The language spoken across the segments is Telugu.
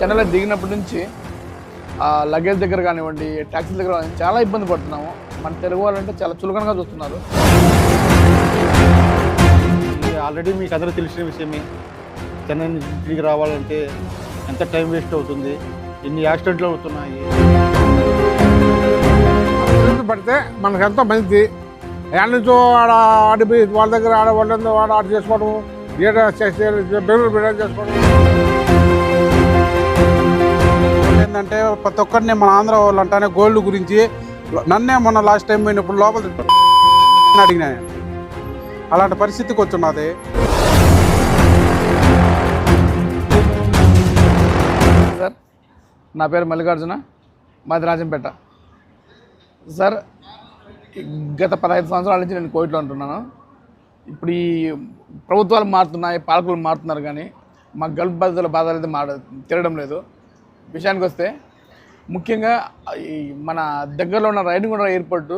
చెన్నైలో దిగినప్పటి నుంచి ఆ లగేజ్ దగ్గర కానివ్వండి ట్యాక్సీ దగ్గర కానివ్వండి, చాలా ఇబ్బంది పడుతున్నాము. మన తెలుగు వాళ్ళంటే చాలా చులకనగా చూస్తున్నారు. ఇది ఆల్రెడీ మీకు అందరూ తెలిసిన విషయమే. చెన్నై నుంచి ఇంటికి రావాలంటే ఎంత టైం వేస్ట్ అవుతుంది? ఎన్ని యాక్సిడెంట్లు అవుతున్నాయి? పడితే మనకు ఎంతో మంచిది. ఎక్కడి నుంచో ఆడ ఆడిపోయి వాళ్ళ దగ్గర ఆడ వాళ్ళందో ఆడ ఆడ చేసుకోవడం ఏడ బెంగళూరు బిడ్డ చేసుకోవడం ఏంటంటే ప్రతి ఒక్కరిని మన ఆంధ్ర వాళ్ళు అంటానే గోల్డ్ గురించి నన్నే మొన్న లాస్ట్ టైం పోయినప్పుడు లోపల అడిగినా అలాంటి పరిస్థితికి వచ్చున్నది సార్ నా పేరు మల్లికార్జున మాది రాజంపేట. సార్ గత పదహైదు సంవత్సరాల నుంచి నేను కోవిడ్లో ఉంటున్నాను. ఇప్పుడు ఈ ప్రభుత్వాలు మారుతున్నాయి పాలకులు మారుతున్నారు కానీ మా గల్ఫ్ బాధితుల బాధలు అయితే మా తిరగడం లేదు. విషయానికి వస్తే ముఖ్యంగా ఈ మన దగ్గరలో ఉన్న రైడింగ్ ఎయిర్పోర్ట్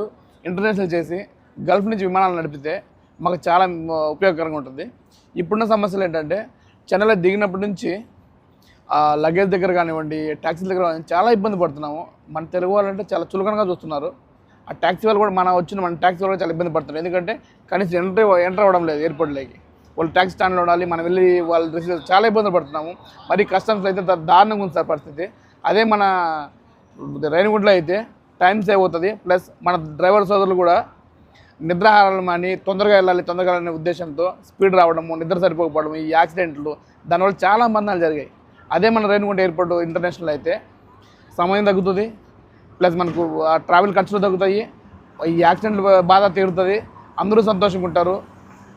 ఇంటర్నేషనల్ చేసి గల్ఫ్ నుంచి విమానాలు నడిపితే మాకు చాలా ఉపయోగకరంగా ఉంటుంది. ఇప్పుడున్న సమస్యలు ఏంటంటే చెన్నైలో దిగినప్పటి నుంచి లగేజ్ దగ్గర కానివ్వండి ట్యాక్సీ దగ్గర కానివ్వండి, చాలా ఇబ్బంది పడుతున్నాము. మన తెలుగు వాళ్ళంటే చాలా చులకనగా చూస్తున్నారు. ఆ ట్యాక్సీ వాళ్ళు కూడా మన వచ్చిన మన ట్యాక్సీ వాళ్ళు చాలా ఇబ్బంది పడుతున్నారు. ఎందుకంటే కనీసం ఎంటర్ ఎంటర్ అవ్వడం లేదు ఎయిర్పోర్ట్లోకి వాళ్ళు ట్యాక్సీ స్టాండ్లో ఉండాలి మనం వెళ్ళి వాళ్ళు రిసీవ్ చాలా ఇబ్బంది పడుతున్నాము. మరి కస్టమ్స్లో అయితే దారుణంగా ఉంది సార్ పరిస్థితి. అదే మన రైనగుంట్లో అయితే టైం సేవ్ అవుతుంది. ప్లస్ మన డ్రైవర్ సోదరులు కూడా నిద్రాహారాలు మాని తొందరగా వెళ్ళాలి తొందరగా వెళ్ళాలనే ఉద్దేశంతో స్పీడ్ రావడము నిద్ర సరిపోకపోవడం ఈ యాక్సిడెంట్లు దానివల్ల చాలా మందాలు జరిగాయి. అదే మన రేణుగుంట ఎయిర్పోర్ట్ ఇంటర్నేషనల్ అయితే సమయం తగ్గుతుంది. ప్లస్ మనకు ఆ ట్రావెల్ ఖర్చులు తగ్గుతాయి. ఈ యాక్సిడెంట్ బాధ తీరుతుంది. అందరూ సంతోషంగా ఉంటారు.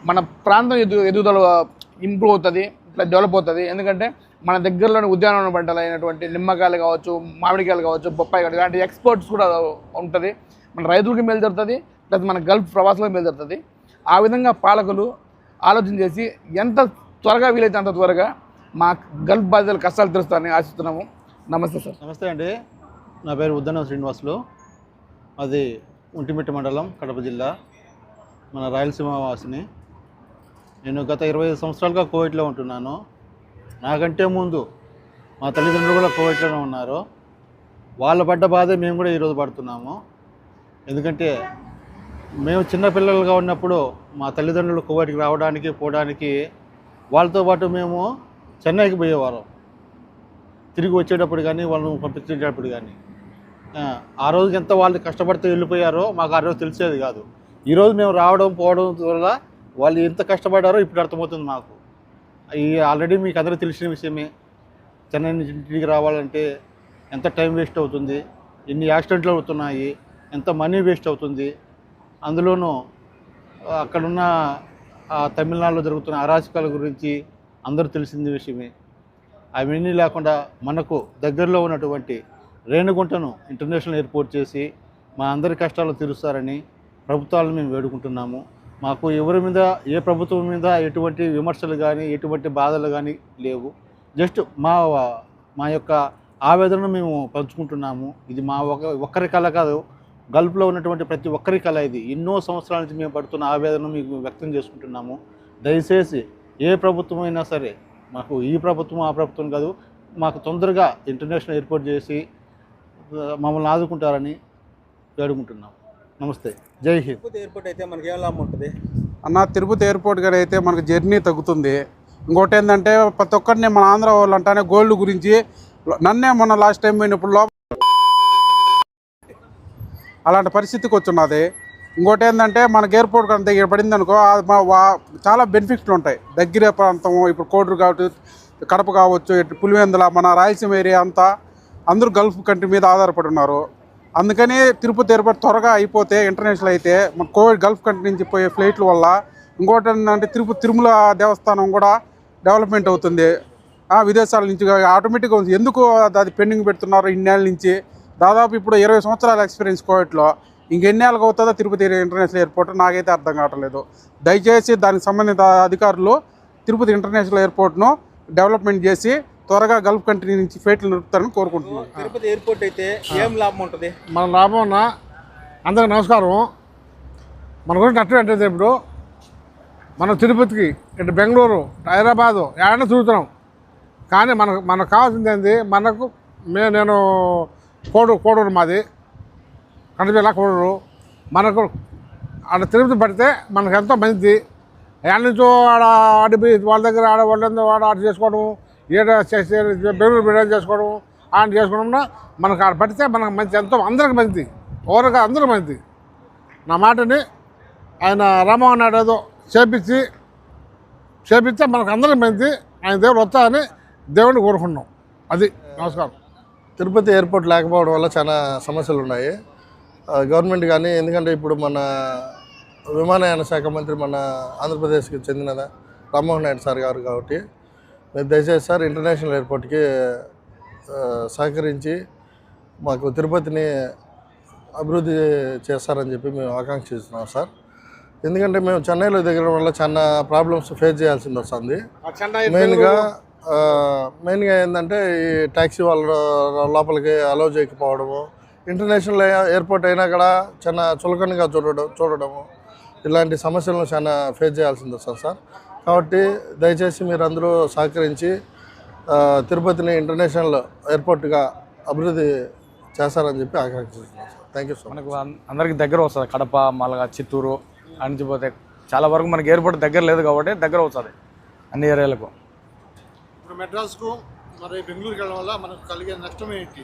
మన ప్రాంతం ఎదు ఎదుగుదల ఇంప్రూవ్ అవుతుంది ఇట్లా డెవలప్ అవుతుంది. ఎందుకంటే మన దగ్గరలోని ఉద్యానవన పంటలు అయినటువంటి నిమ్మకాయలు కావచ్చు మామిడికాయలు కావచ్చు బొప్పాయి కావచ్చు ఇలాంటి ఎక్స్పోర్ట్స్ కూడా ఉంటుంది. మన రైతులకి మేలు జరుగుతుంది ప్లస్ మన గల్ఫ్ ప్రవాసులకు మేలు జరుగుతుంది. ఆ విధంగా పాలకులు ఆలోచన చేసి ఎంత త్వరగా వీలైతే అంత త్వరగా మా గల్ఫ్ బాధితుల కష్టాలు తెలుస్తారని ఆశిస్తున్నాము. నమస్తే సార్. నమస్తే అండి. నా పేరు ఉద్దన శ్రీనివాసులు. అది ఒంటిమిట్ట మండలం కడప జిల్లా. మన రాయలసీమ వాసిని. నేను గత ఇరవై ఐదు సంవత్సరాలుగా కోవిడ్లో ఉంటున్నాను. నాకంటే ముందు మా తల్లిదండ్రులు కూడా కోవిడ్లోనే ఉన్నారు. వాళ్ళ పడ్డ బాధే మేము కూడా ఈరోజు పడుతున్నాము. ఎందుకంటే మేము చిన్నపిల్లలుగా ఉన్నప్పుడు మా తల్లిదండ్రులు కోవిడ్కి రావడానికి పోవడానికి వాళ్ళతో పాటు మేము చెన్నైకి పోయేవారు. తిరిగి వచ్చేటప్పుడు కానీ వాళ్ళు పంపించేటప్పుడు కానీ. ఆ, ఆ రోజుకి ఎంత వాళ్ళు కష్టపడితే వెళ్ళిపోయారో మాకు ఆ రోజు తెలిసేది కాదు. ఈరోజు మేము రావడం పోవడం వల్ల వాళ్ళు ఎంత కష్టపడారో ఇప్పుడు అర్థమవుతుంది మాకు. ఈ ఆల్రెడీ మీకు అందరూ తెలిసిన విషయమే. చెన్నై నుంచి ఇంటికి రావాలంటే ఎంత టైం వేస్ట్ అవుతుంది? ఎన్ని యాక్సిడెంట్లు అవుతున్నాయి? ఎంత మనీ వేస్ట్ అవుతుంది? అందులోనూ అక్కడున్న తమిళనాడులో జరుగుతున్న అరాచకాల గురించి అందరూ తెలిసింది విషయమే. అవన్నీ లేకుండా మనకు దగ్గరలో ఉన్నటువంటి రేణుగుంటను ఇంటర్నేషనల్ ఎయిర్పోర్ట్ చేసి మా అందరి కష్టాలు తీరుస్తారని ప్రభుత్వాలను మేము వేడుకుంటున్నాము. మాకు ఎవరి మీద ఏ ప్రభుత్వం మీద ఎటువంటి విమర్శలు కానీ ఎటువంటి బాధలు కానీ లేవు. జస్ట్ మా మా యొక్క ఆవేదనను మేము పంచుకుంటున్నాము. ఇది మా ఒక ఒక్కరి కళ కాదు. గల్ఫ్లో ఉన్నటువంటి ప్రతి ఒక్కరి కళ ఇది. ఎన్నో సంవత్సరాల నుంచి మేము పడుతున్న ఆవేదనను మీకు వ్యక్తం చేసుకుంటున్నాము. దయచేసి ఏ ప్రభుత్వం అయినా సరే మాకు ఈ ప్రభుత్వం ఆ ప్రభుత్వం కాదు మాకు తొందరగా ఇంటర్నేషనల్ ఎయిర్పోర్ట్ చేసి మమ్మల్ని ఆదుకుంటారని వేడుకుంటున్నాం నమస్తే. జై హింద్. తిరుపతి ఎయిర్పోర్ట్ అయితే మనకి ఏం లాభం ఉంటుంది? అన్న తిరుపతి ఎయిర్పోర్ట్ గారు అయితే మనకు జర్నీ తగ్గుతుంది. ఇంకోటి ఏంటంటే ప్రతి ఒక్కరిని మన ఆంధ్ర వాళ్ళు అంటానే గోల్డ్ గురించి నన్నే మొన్న లాస్ట్ టైం పోయినప్పుడు లోపల అలాంటి పరిస్థితికి వచ్చున్నది ఇంకోటి ఏంటంటే మనకి ఎయిర్పోర్ట్ కనుక దగ్గర పడింది అనుకో చాలా బెనిఫిట్స్లు ఉంటాయి. దగ్గర ప్రాంతం ఇప్పుడు కోటూరు కావచ్చు కడప కావచ్చు ఇటు పులివెందుల మన రాయలసీమ ఏరియా అంతా అందరూ గల్ఫ్ కంట్రీ మీద ఆధారపడి ఉన్నారు. అందుకని తిరుపతి ఎయిర్పోర్ట్ త్వరగా అయిపోతే ఇంటర్నేషనల్ అయితే మన కోవిడ్ గల్ఫ్ కంట్రీ నుంచి పోయే ఫ్లైట్ల వల్ల ఇంకోటి ఏంటంటే తిరుపతి తిరుమల దేవస్థానం కూడా డెవలప్మెంట్ అవుతుంది. విదేశాల నుంచి ఆటోమేటిక్గా ఉంది. ఎందుకు అది- అది పెండింగ్ పెడుతున్నారు ఇన్నేళ్ళ నుంచి? దాదాపు ఇప్పుడు ఇరవై సంవత్సరాల ఎక్స్పీరియన్స్ కోవిడ్లో ఇంకెన్నేళ్ళకి అవుతుందో తిరుపతి ఇంటర్నేషనల్ ఎయిర్పోర్ట్ నాకైతే అర్థం కావట్లేదు. దయచేసి దానికి సంబంధిత అధికారులు తిరుపతి ఇంటర్నేషనల్ ఎయిర్పోర్ట్ను డెవలప్మెంట్ చేసి త్వరగా గల్ఫ్ కంట్రీ నుంచి ఫ్లైట్లు నడుపుతారని కోరుకుంటున్నాను తిరుపతి ఎయిర్పోర్ట్ అయితే ఏం లాభం ఉంటుంది? మన లాభం ఉన్న అందరికి నమస్కారం. మన గురించి నష్టం ఏంటంటే ఇప్పుడు మనం తిరుపతికి ఇటు బెంగళూరు హైదరాబాదు ఏడన్నా తిరుగుతున్నాం. కానీ మనకు మనకు కావాల్సింది ఏంది? మనకు మే నేను కోడూరు కోడూరు మాది. కడప జిల్లా కోడూరు. మనకు ఆడ తిరుపతి పడితే మనకు ఎంతో మంచిది. ఎక్కడి నుంచో ఆడ ఆడిపోయి వాళ్ళ దగ్గర ఆడ వాళ్ళందో ఆడ ఆడ చేసుకోవడం ఏడ చేసే బెంగళూరు బిర్యానీ చేసుకోవడం ఆడ చేసుకోవడం మనకు ఆడ పడితే మనకు మంచి ఎంతో అందరికి మంచిది. ఓవర్గా అందరూ మంచిది. నా మాటని ఆయన రామోహన్ నాయుడు ఏదో చేపించి చేపిస్తే మనకు అందరికి మంచిది. ఆయన దేవుడు వస్తాయని దేవుడిని కోరుకున్నాం అది. నమస్కారం. తిరుపతి ఎయిర్పోర్ట్ లేకపోవడం వల్ల చాలా సమస్యలు ఉన్నాయి. గవర్నమెంట్ కానీ ఎందుకంటే ఇప్పుడు మన విమానయాన శాఖ మంత్రి మన ఆంధ్రప్రదేశ్కి చెందిన రామ్మోహన్ నాయుడు సార్ గారు కాబట్టి మీరు దయచేసి సార్ ఇంటర్నేషనల్ ఎయిర్పోర్ట్కి సహకరించి మాకు తిరుపతిని అభివృద్ధి చేస్తారని చెప్పి మేము ఆకాంక్షిస్తున్నాం సార్. ఎందుకంటే మేము చెన్నైలో దిగడం వల్ల చాలా ప్రాబ్లమ్స్ ఫేస్ చేయాల్సింది వస్తుంది. మెయిన్గా మెయిన్గా ఏంటంటే ఈ ట్యాక్సీ వాళ్ళ లోపలికి అలౌ చేయకపోవడము ఇంటర్నేషనల్ ఎయిర్పోర్ట్ అయినా కూడా చాలా చులకనగా చూడడం చూడడము ఇలాంటి సమస్యలను చాలా ఫేస్ చేయాల్సింది వస్తుంది సార్. కాబట్టి దయచేసి మీరు అందరూ సహకరించి తిరుపతిని ఇంటర్నేషనల్ ఎయిర్పోర్ట్గా అభివృద్ధి చేస్తారని చెప్పి ఆకాంక్షిస్తున్నాం సార్. థ్యాంక్ యూ సో మనకు అందరికి దగ్గర వస్తుంది కడప మళ్ళా చిత్తూరు అణిచిపోతే చాలా వరకు మనకి ఎయిర్పోర్ట్ దగ్గర లేదు కాబట్టి దగ్గర వస్తుంది అన్ని ఏరియాలకు. ఇప్పుడు మెడ్రాస్కు మరి బెంగళూరుకి వెళ్ళడం వల్ల మనకు కలిగే నష్టం ఏంటి?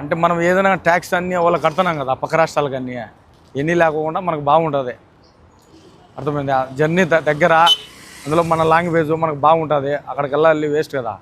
అంటే మనం ఏదైనా ట్యాక్స్ అన్నీ వాళ్ళు కడుతున్నాం కదా పక్క రాష్ట్రాలకు అన్నీ. ఎన్ని లేకుండా మనకు బాగుంటుంది. అర్థమైంది? జర్నీ దగ్గర అందులో మన లాంగ్వేజ్ మనకు బాగుంటుంది అక్కడికి వెళ్ళాలి వేస్ట్ కదా.